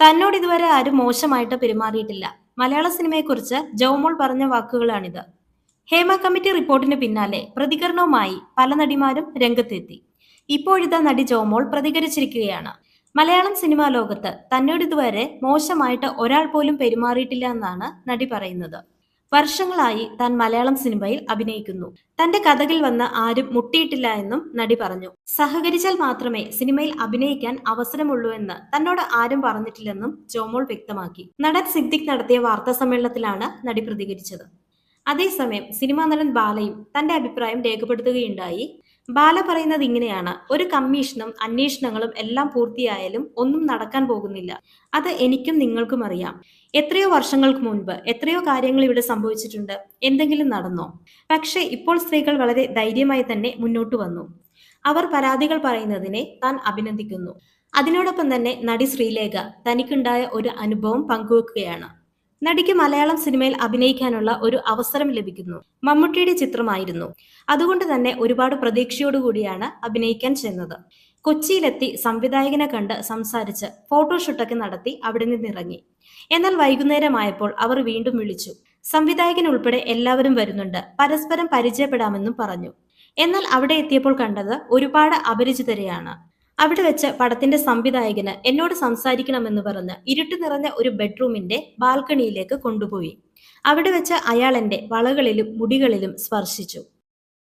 തന്നോട് ഇതുവരെ ആരും മോശമായിട്ട് പെരുമാറിയിട്ടില്ല. മലയാള സിനിമയെക്കുറിച്ച് ജോമോൾ പറഞ്ഞ വാക്കുകളാണിത്. ഹേമ കമ്മിറ്റി റിപ്പോർട്ടിന് പിന്നാലെ പ്രതികരണവുമായി പല നടിമാരും രംഗത്തെത്തി. ഇപ്പോഴിതാ നടി ജോമോൾ പ്രതികരിച്ചിരിക്കുകയാണ്. മലയാളം സിനിമാ ലോകത്ത് തന്നോട് ഇതുവരെ മോശമായിട്ട് ഒരാൾ പോലും പെരുമാറിയിട്ടില്ല എന്നാണ് നടി പറയുന്നത്. വർഷങ്ങളായി താൻ മലയാളം സിനിമയിൽ അഭിനയിക്കുന്നു. തന്റെ കഥകിൽ വന്ന് ആരും മുട്ടിയിട്ടില്ല എന്നും നടി പറഞ്ഞു. സഹകരിച്ചാൽ മാത്രമേ സിനിമയിൽ അഭിനയിക്കാൻ അവസരമുള്ളൂ എന്ന് തന്നോട് ആരും പറഞ്ഞിട്ടില്ലെന്നും ജോമോൾ വ്യക്തമാക്കി. നടൻ സിദ്ദിഖ് നടത്തിയ വാർത്താ സമ്മേളനത്തിലാണ് നടി പ്രതികരിച്ചത്. അതേസമയം സിനിമാ നടൻ ബാലയും തന്റെ അഭിപ്രായം രേഖപ്പെടുത്തുകയുണ്ടായി. ബാല പറയുന്നത് ഇങ്ങനെയാണ്. ഒരു കമ്മീഷനും അന്വേഷണങ്ങളും എല്ലാം പൂർത്തിയായാലും ഒന്നും നടക്കാൻ പോകുന്നില്ല. അത് എനിക്കും നിങ്ങൾക്കും അറിയാം. എത്രയോ വർഷങ്ങൾക്ക് മുൻപ് എത്രയോ കാര്യങ്ങൾ ഇവിടെ സംഭവിച്ചിട്ടുണ്ട്. എന്തെങ്കിലും നടന്നോ? പക്ഷേ ഇപ്പോൾ സ്ത്രീകൾ വളരെ ധൈര്യമായി തന്നെ മുന്നോട്ട് വന്നു. അവർ പരാതികൾ പറയുന്നതിനെ താൻ അഭിനന്ദിക്കുന്നു. അതിനോടൊപ്പം തന്നെ നടി ശ്രീലേഖ തനിക്കുണ്ടായ ഒരു അനുഭവം പങ്കുവെക്കുകയാണ്. നടിക്ക് മലയാളം സിനിമയിൽ അഭിനയിക്കാനുള്ള ഒരു അവസരം ലഭിക്കുന്നു. മമ്മൂട്ടിയുടെ ചിത്രമായിരുന്നു. അതുകൊണ്ട് തന്നെ ഒരുപാട് പ്രതീക്ഷയോടുകൂടിയാണ് അഭിനയിക്കാൻ ചെന്നത്. കൊച്ചിയിലെത്തി സംവിധായകനെ കണ്ട് സംസാരിച്ച് ഫോട്ടോഷൂട്ടൊക്കെ നടത്തി അവിടെ നിന്നിറങ്ങി. എന്നാൽ വൈകുന്നേരമായപ്പോൾ അവർ വീണ്ടും വിളിച്ചു. സംവിധായകൻ ഉൾപ്പെടെ എല്ലാവരും വരുന്നുണ്ട്. പരസ്പരം പരിചയപ്പെടാമെന്നും പറഞ്ഞു. എന്നാൽ അവിടെ എത്തിയപ്പോൾ കണ്ടത് ഒരുപാട് അപരിചിതരെയാണ്. അവിടെ വെച്ച് പടത്തിന്റെ സംവിധായകന് എന്നോട് സംസാരിക്കണമെന്ന് പറഞ്ഞ് ഇരുട്ട് നിറഞ്ഞ ഒരു ബെഡ്റൂമിന്റെ ബാൽക്കണിയിലേക്ക് കൊണ്ടുപോയി. അവിടെ വെച്ച് അയാൾ എന്റെ വളകളിലും മുടികളിലും സ്പർശിച്ചു.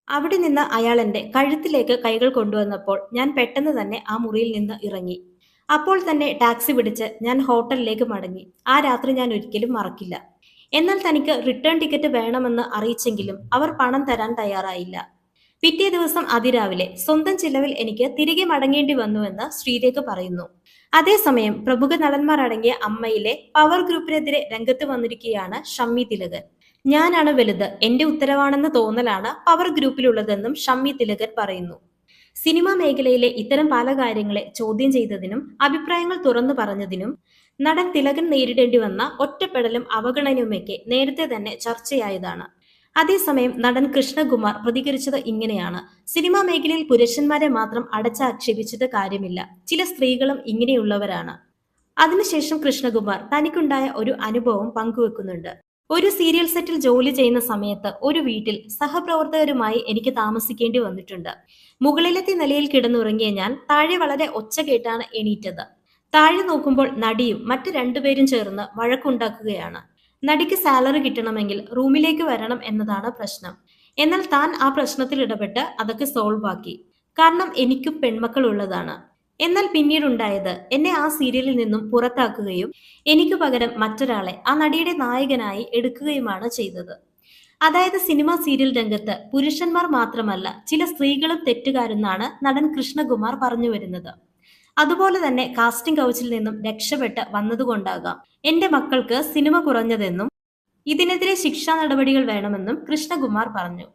അവിടെ നിന്ന് അയാൾ എന്റെ കഴുത്തിലേക്ക് കൈകൾ കൊണ്ടുവന്നപ്പോൾ ഞാൻ പെട്ടെന്ന് തന്നെ ആ മുറിയിൽ നിന്ന് ഇറങ്ങി. അപ്പോൾ തന്നെ ടാക്സി പിടിച്ച് ഞാൻ ഹോട്ടലിലേക്ക് മടങ്ങി. ആ രാത്രി ഞാൻ ഒരിക്കലും മറക്കില്ല. എന്നാൽ തനിക്ക് റിട്ടേൺ ടിക്കറ്റ് വേണമെന്ന് അറിയിച്ചെങ്കിലും അവർ പണം തരാൻ തയ്യാറായില്ല. പിറ്റേ ദിവസം അതിരാവിലെ സ്വന്തം ചിലവിൽ എനിക്ക് തിരികെ മടങ്ങേണ്ടി വന്നുവെന്ന് ശ്രീരേഖ പറയുന്നു. അതേസമയം പ്രമുഖ നടന്മാർ അടങ്ങിയ അമ്മയിലെ പവർ ഗ്രൂപ്പിനെതിരെ രംഗത്ത് വന്നിരിക്കുകയാണ് ഷമ്മി തിലകൻ. ഞാനാണ് വലുത് എന്റെ ഉത്തരവാണെന്ന തോന്നലാണ് പവർ ഗ്രൂപ്പിലുള്ളതെന്നും ഷമ്മി തിലകൻ പറയുന്നു. സിനിമാ മേഖലയിലെ ഇത്തരം പല കാര്യങ്ങളെ ചോദ്യം ചെയ്തതിനും അഭിപ്രായങ്ങൾ തുറന്നു പറഞ്ഞതിനും നടൻ തിലകൻ നേരിടേണ്ടി വന്ന ഒറ്റപ്പെടലും അവഗണനയുമൊക്കെ നേരത്തെ തന്നെ ചർച്ചയായതാണ്. അതേസമയം നടൻ കൃഷ്ണകുമാർ പ്രതികരിച്ചത് ഇങ്ങനെയാണ്. സിനിമാ മേഖലയിൽ പുരുഷന്മാരെ മാത്രം അടച്ചാക്ഷേപിച്ചിട്ട് കാര്യമില്ല. ചില സ്ത്രീകളും ഇങ്ങനെയുള്ളവരാണ്. അതിനുശേഷം കൃഷ്ണകുമാർ തനിക്കുണ്ടായ ഒരു അനുഭവം പങ്കുവെക്കുന്നുണ്ട്. ഒരു സീരിയൽ സെറ്റിൽ ജോലി ചെയ്യുന്ന സമയത്ത് ഒരു വീട്ടിൽ സഹപ്രവർത്തകരുമായി എനിക്ക് താമസിക്കേണ്ടി വന്നിട്ടുണ്ട്. മുകളിലത്തെ നിലയിൽ കിടന്നുറങ്ങിയ ഞാൻ താഴെ വളരെ ഒച്ച കേട്ടാണ് എണീറ്റത്. താഴെ നോക്കുമ്പോൾ നടിയും മറ്റു രണ്ടുപേരും ചേർന്ന് വഴക്കുണ്ടാക്കുകയാണ്. നടിക്ക് സാലറി കിട്ടണമെങ്കിൽ റൂമിലേക്ക് വരണം എന്നതാണ് പ്രശ്നം. എന്നാൽ താൻ ആ പ്രശ്നത്തിൽ ഇടപെട്ട് അതൊക്കെ സോൾവ് ആക്കി. കാരണം എനിക്കും പെൺമക്കൾ ഉള്ളതാണ് എന്നാൽ പിന്നീടുണ്ടായത് എന്നെ ആ സീരിയലിൽ നിന്നും പുറത്താക്കുകയും എനിക്ക് പകരം മറ്റൊരാളെ ആ നടിയുടെ നായകനായി എടുക്കുകയുമാണ് ചെയ്തത്. അതായത് സിനിമ സീരിയൽ രംഗത്ത് പുരുഷന്മാർ മാത്രമല്ല ചില സ്ത്രീകളും തെറ്റുകാരെന്നാണ് നടൻ കൃഷ്ണകുമാർ പറഞ്ഞു വരുന്നത്. അതുപോലെ തന്നെ കാസ്റ്റിംഗ് കൗച്ചിൽ നിന്നും രക്ഷപ്പെട്ട് വന്നതുകൊണ്ടാകാം. എന്റെ മക്കൾക്ക് സിനിമ കുറഞ്ഞതെന്നും ഇതിനെതിരെ ശിക്ഷാ നടപടികൾ വേണമെന്നും കൃഷ്ണകുമാർ പറഞ്ഞു.